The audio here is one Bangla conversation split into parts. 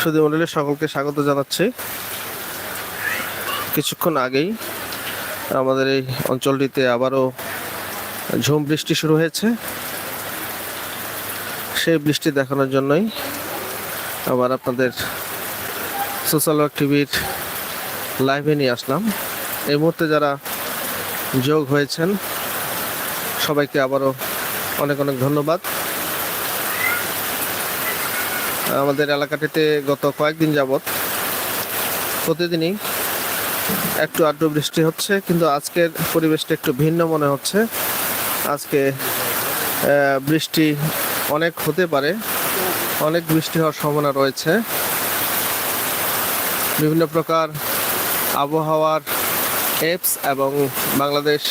সুদী মন্ডলীর সকলকে স্বাগত জানাচ্ছি। কিছুক্ষণ আগেই আমাদের এই অঞ্চলটিতে আবারও ঝুম বৃষ্টি শুরু হয়েছে। সেই বৃষ্টি দেখানোর জন্যই আবার আপনাদের সোশ্যাল ওয়ার্ক টিভির লাইভে নিয়ে আসলাম। এই মুহূর্তে যারা যোগ হয়েছেন, সবাইকে আবারও অনেক অনেক ধন্যবাদ। আমাদের এলাকাটিতে গত কয়েকদিন যাবৎ প্রতিদিনই একটু আড্ডু বৃষ্টি হচ্ছে, কিন্তু আজকের পরিবেশটা একটু ভিন্ন মনে হচ্ছে। আজকে বৃষ্টি অনেক হতে পারে, অনেক বৃষ্টি হওয়ার সম্ভাবনা রয়েছে। বিভিন্ন প্রকার আবহাওয়ার অ্যাপস এবং বাংলাদেশ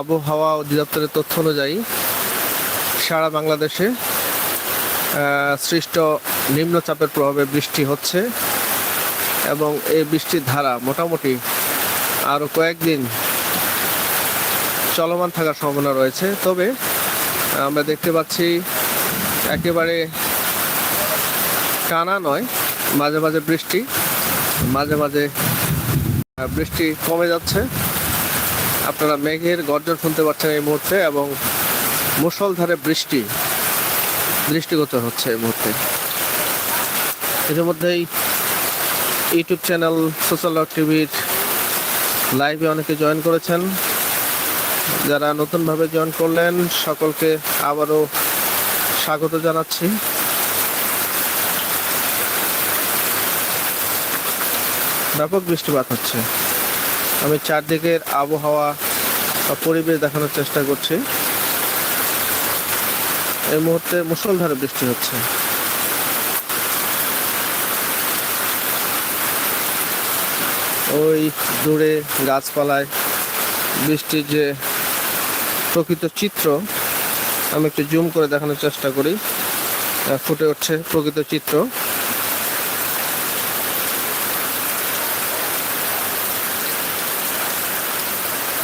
আবহাওয়া অধিদপ্তরের তথ্য অনুযায়ী সারা বাংলাদেশে সৃষ্ট নিম্নচাপের প্রভাবে বৃষ্টি হচ্ছে এবং এই বৃষ্টির ধারা মোটামুটি আরও কয়েকদিন চলমান থাকার সম্ভাবনা রয়েছে। তবে আমরা দেখতে পাচ্ছি একেবারে টানা নয়, মাঝে মাঝে বৃষ্টি, মাঝে মাঝে বৃষ্টি কমে যাচ্ছে। আপনারা মেঘের গর্জন শুনতে পাচ্ছেন এই মুহূর্তে এবং মুষলধারে বৃষ্টি দৃষ্টিগোচর হচ্ছে এই মুহূর্তে। ইতিমধ্যেই ইউটিউব চ্যানেল, সোশ্যাল ওয়ার্ক টিভির লাইভে অনেকে জয়েন করেছেন। যারা নতুনভাবে জয়েন করলেন, সকলকে আবারও স্বাগত জানাচ্ছি। ব্যাপক বৃষ্টিপাত হচ্ছে। আমি চারদিকের আবহাওয়া বা পরিবেশ দেখানোর চেষ্টা করছি। এই মুহূর্তে মুষলধারে বৃষ্টি হচ্ছে। ওই দূরে গাছপালায় বৃষ্টির যে প্রকৃত চিত্র, আমি একটু জুম করে দেখানোর চেষ্টা করি। ফুটে উঠছে প্রকৃত চিত্র।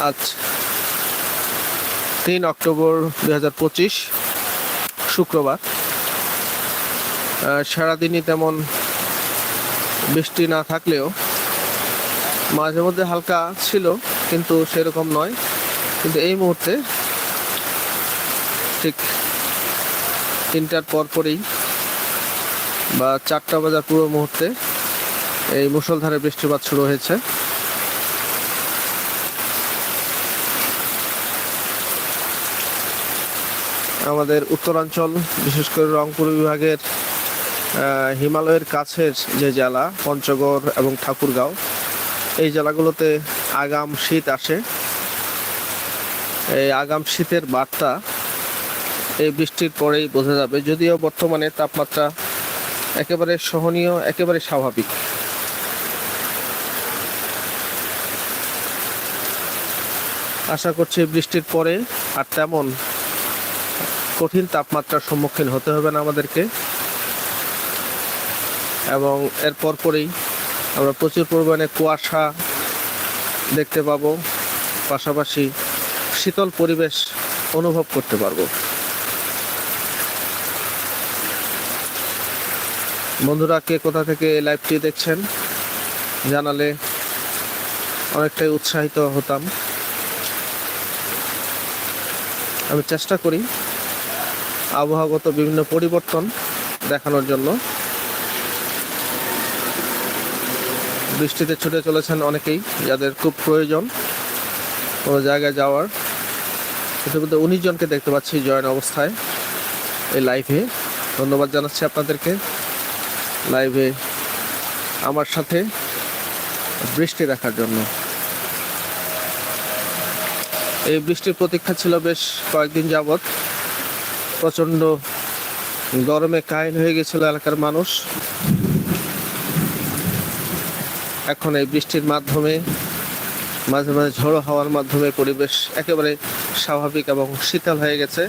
আজ তিন অক্টোবর দুই হাজার পঁচিশ। শুক্রবার। সারাদিনই তেমন বৃষ্টি না থাকলেও মাঝে মধ্যে হালকা ছিল, কিন্তু সেরকম নয়। কিন্তু এই মুহূর্তে ঠিক তিনটার পরপরই বা চারটা বাজার পুরো মুহূর্তে এই মুষলধারে বৃষ্টিপাত শুরু হয়েছে। আমাদের উত্তরাঞ্চল, বিশেষ করে রংপুর বিভাগের হিমালয়ের কাছের যে জেলা, পঞ্চগড় এবং ঠাকুরগাঁও, এই জেলাগুলোতে আগাম শীত আসে। এই আগাম শীতের বার্তা এই বৃষ্টির পরেই বোঝা যাবে, যদিও বর্তমানে তাপমাত্রা একেবারে সহনীয়, একেবারে স্বাভাবিক। আশা করছি বৃষ্টির পরে আর তেমন কঠিন তাপমাত্রার সম্মুখীন হতে হবে না আমাদেরকে। এবং এর পরপরই আমরা প্রচুর পরিমাণে কুয়াশা দেখতে পাবো, পাশাপাশি শীতল পরিবেশ অনুভব করতে পারব। বন্ধুরা, কে কোথা থেকে লাইভটি দেখছেন জানালে অনেকটাই উৎসাহিত হতাম। আমি চেষ্টা করি আবহাওয়াগত বিভিন্ন পরিবর্তন দেখানোর জন্য। বৃষ্টিতে ছুটে চলেছেন অনেকেই, যাদের খুব প্রয়োজন কোনো জায়গায় যাওয়ার। ইতিমধ্যে উনিশ জনকে দেখতে পাচ্ছি জয়েন অবস্থায় এই লাইভে। ধন্যবাদ জানাচ্ছি আপনাদেরকে। লাইভে আমার সাথে বৃষ্টি দেখার জন্য। এই বৃষ্টির প্রতীক্ষা ছিল বেশ কয়েকদিন যাবৎ। প্রচণ্ড গরমে কাহিল হয়ে গেছিল এলাকার মানুষ। এখন এই বৃষ্টির মাধ্যমে, মাঝে মাঝে ঝোড়ো হাওয়ার মাধ্যমে পরিবেশ একেবারে স্বাভাবিক এবং শীতল হয়ে গেছে,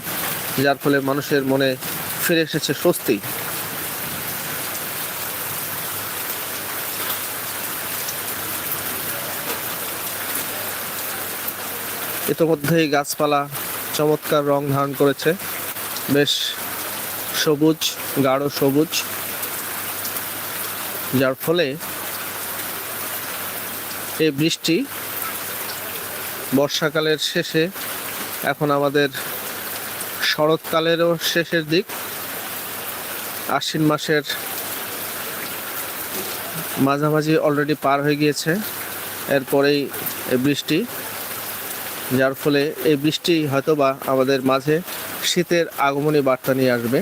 যার ফলে মানুষের মনে ফিরে এসেছে স্বস্তি। ইতোমধ্যেই গাছপালা চমৎকার রং ধারণ করেছে। বেশ সবুজ, গাঢ় সবুজ। যার ফলে এই বৃষ্টি বর্ষাকালের শেষে, এখন আমাদের শরৎকালেরও শেষের দিক। আশ্বিন মাসের মাঝামাঝি অলরেডি পার হয়ে গিয়েছে, এরপরেই বৃষ্টি। যার ফলে এই বৃষ্টি হয়তোবা আমাদের মাঝে শীতের আগমনী বার্তা নিয়ে আসবে।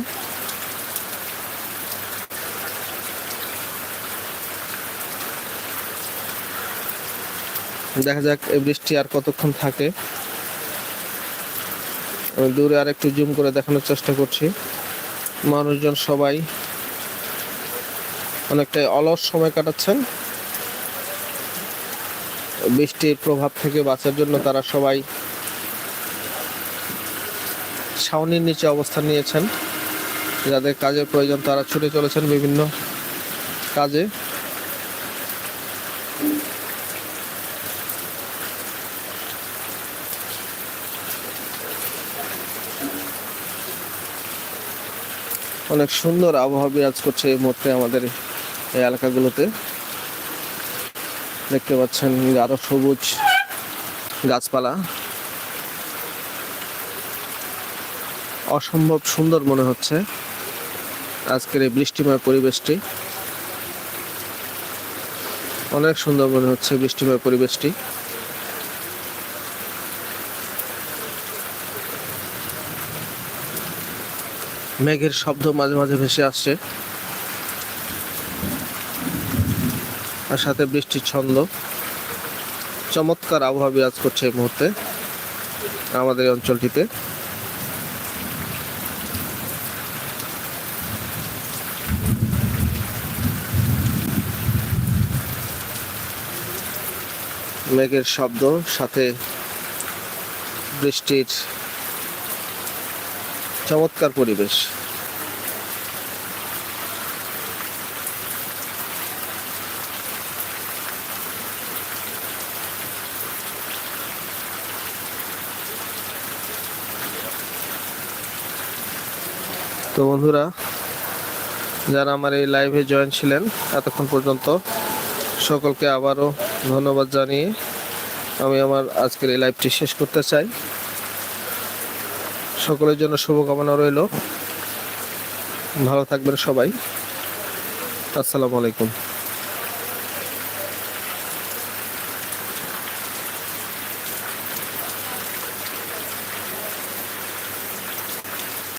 দেখা যাক, এই বৃষ্টি আর কতক্ষণ থাকে। দূরে আর একটু জুম করে দেখানোর চেষ্টা করছি। মানুষজন সবাই অনেকটাই অলস সময় কাটাচ্ছেন। বৃষ্টির প্রভাব থেকে বাঁচার জন্য তারা সবাই ছাউনির নিচে অবস্থান নিয়েছেন। যাদের কাজের প্রয়োজন তারা ছুটে চলেছেন বিভিন্ন কাজে। অনেক সুন্দর আবহাওয়া বিরাজ করছে এই মুহূর্তে আমাদের এই এলাকাগুলোতে। দেখতে পাচ্ছেন আরও সবুজ গাছপালা। অসম্ভব সুন্দর মনে হচ্ছে আজকের এই বৃষ্টিময় পরিবেশটি। অনেক সুন্দর মনে হচ্ছে বৃষ্টিময় পরিবেশটি। মেঘের শব্দ মাঝে মাঝে ভেসে আসছে। আর সাথে বৃষ্টির ছন্দ। চমৎকার আবহাওয়া বিরাজ করছে এই মুহূর্তে আমাদের অঞ্চলটিতে। মেঘের শব্দ, সাথে বৃষ্টির চমৎকার পরিবেশ। তো বন্ধুরা, যারা আমার এই লাইভে জয়েন ছিলেন, এতক্ষণ পর্যন্ত সকলকে আবারও ধন্যবাদ জানিয়ে আমি আমার আজকের এই লাইভটি শেষ করতে চাই। সকলের জন্য শুভকামনা রইল। ভালো থাকবেন সবাই। আসসালামু আলাইকুম।